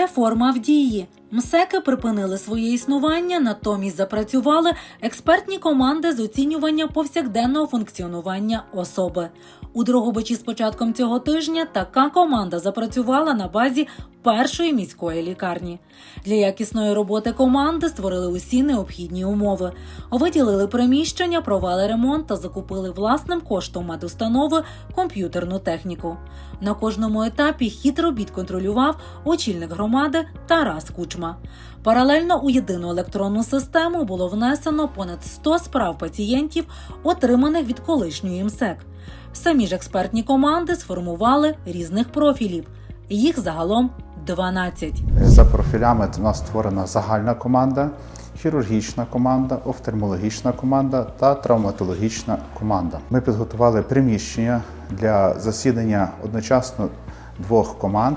Реформа в дії. МСЕКи припинили своє існування, натомість запрацювали експертні команди з оцінювання повсякденного функціонування особи. У Дрогобичі з початком цього тижня така команда запрацювала на базі першої міської лікарні. Для якісної роботи команди створили усі необхідні умови. Виділили приміщення, провели ремонт та закупили власним коштом медустанови комп'ютерну техніку. На кожному етапі хід робіт контролював очільник громади Тарас Кучма. Паралельно у єдину електронну систему було внесено понад 100 справ пацієнтів, отриманих від колишньої МСЕК. Самі ж експертні команди сформували різних профілів. Їх загалом 12. За профілями у нас створена загальна команда, хірургічна команда, офтальмологічна команда та травматологічна команда. Ми підготували приміщення для засідання одночасно двох команд,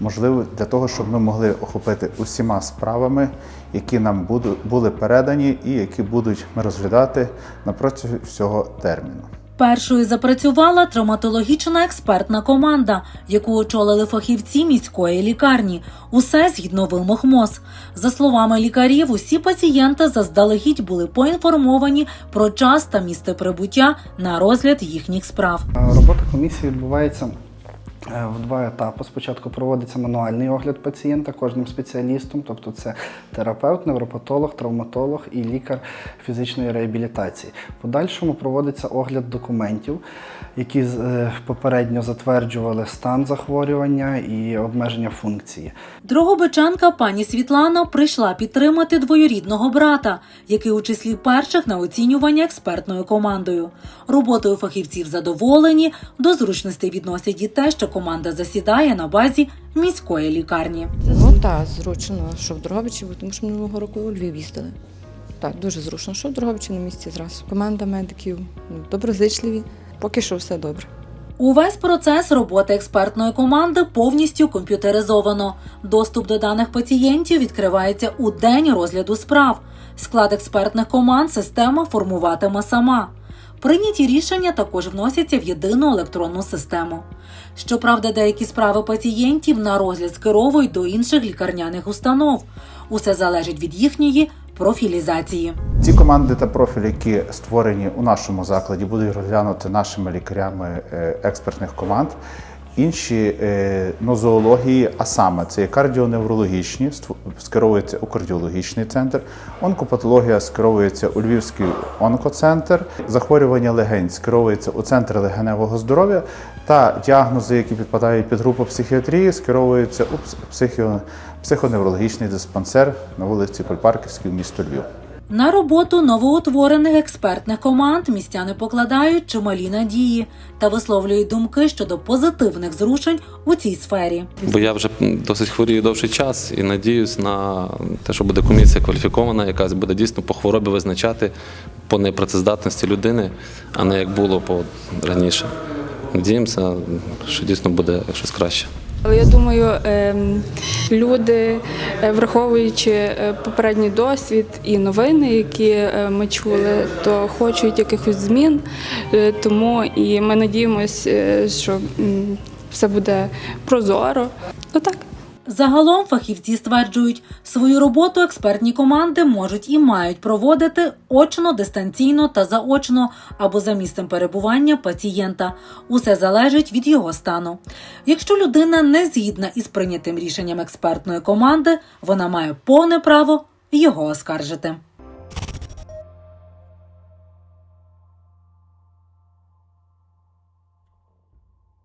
можливо, для того, щоб ми могли охопити усіма справами, які нам були передані і які будуть ми розглядати на протязі всього терміну. Першою запрацювала травматологічна експертна команда, яку очолили фахівці міської лікарні. Усе згідно вимог МОЗ. За словами лікарів, усі пацієнти заздалегідь були поінформовані про час та місце прибуття на розгляд їхніх справ. Робота комісії відбувається в два етапи. Спочатку проводиться мануальний огляд пацієнта кожним спеціалістом, тобто це терапевт, невропатолог, травматолог і лікар фізичної реабілітації. Подальшому проводиться огляд документів, які е, попередньо затверджували стан захворювання і обмеження функції. Дрогобичанка пані Світлана прийшла підтримати двоюрідного брата, який у числі перших на оцінювання експертною командою. Роботою фахівців задоволені, до зручностей відносять і те, що команда засідає на базі міської лікарні. Ну так, зручно, що в Дрогобичі, тому що минулого року у Львів їздили. Так, дуже зручно, що в Дрогобичі на місці зразу. Команда медиків ну, доброзичливі. Поки що все добре. Увесь процес роботи експертної команди повністю комп'ютеризовано. Доступ до даних пацієнтів відкривається у день розгляду справ. Склад експертних команд система формуватиме сама. Прийняті рішення також вносяться в єдину електронну систему. Щоправда, деякі справи пацієнтів на розгляд скеровують до інших лікарняних установ. Усе залежить від їхньої профілізації. Ці команди та профілі, які створені у нашому закладі, будуть розглянуті нашими лікарями е, експертних команд. Інші е, нозоології, а саме це є кардіоневрологічні, скеровуються у кардіологічний центр, онкопатологія скеровується у Львівський онкоцентр, захворювання легень скеровується у центр легеневого здоров'я, та діагнози, які підпадають під групу психіатрії, скеровуються у психоневрологічний диспансер на вулиці Польпарківській, місто Львів. На роботу новоутворених експертних команд містяни покладають чималі надії та висловлюють думки щодо позитивних зрушень у цій сфері. Бо я вже досить хворію довший час і надіюсь на те, що буде комісія кваліфікована, якась буде дійсно по хворобі визначати по непрацездатності людини, а не як було по раніше. Надіємося, що дійсно буде щось краще. Але я думаю, ем, люди, е, враховуючи е, попередній досвід і новини, які е, ми чули, то хочуть якихось змін. Тому і ми надіємося, що все буде прозоро. Ну так. Загалом фахівці стверджують, свою роботу експертні команди можуть і мають проводити очно, дистанційно та заочно або за місцем перебування пацієнта. Усе залежить від його стану. Якщо людина не згідна із прийнятим рішенням експертної команди, вона має повне право його оскаржити.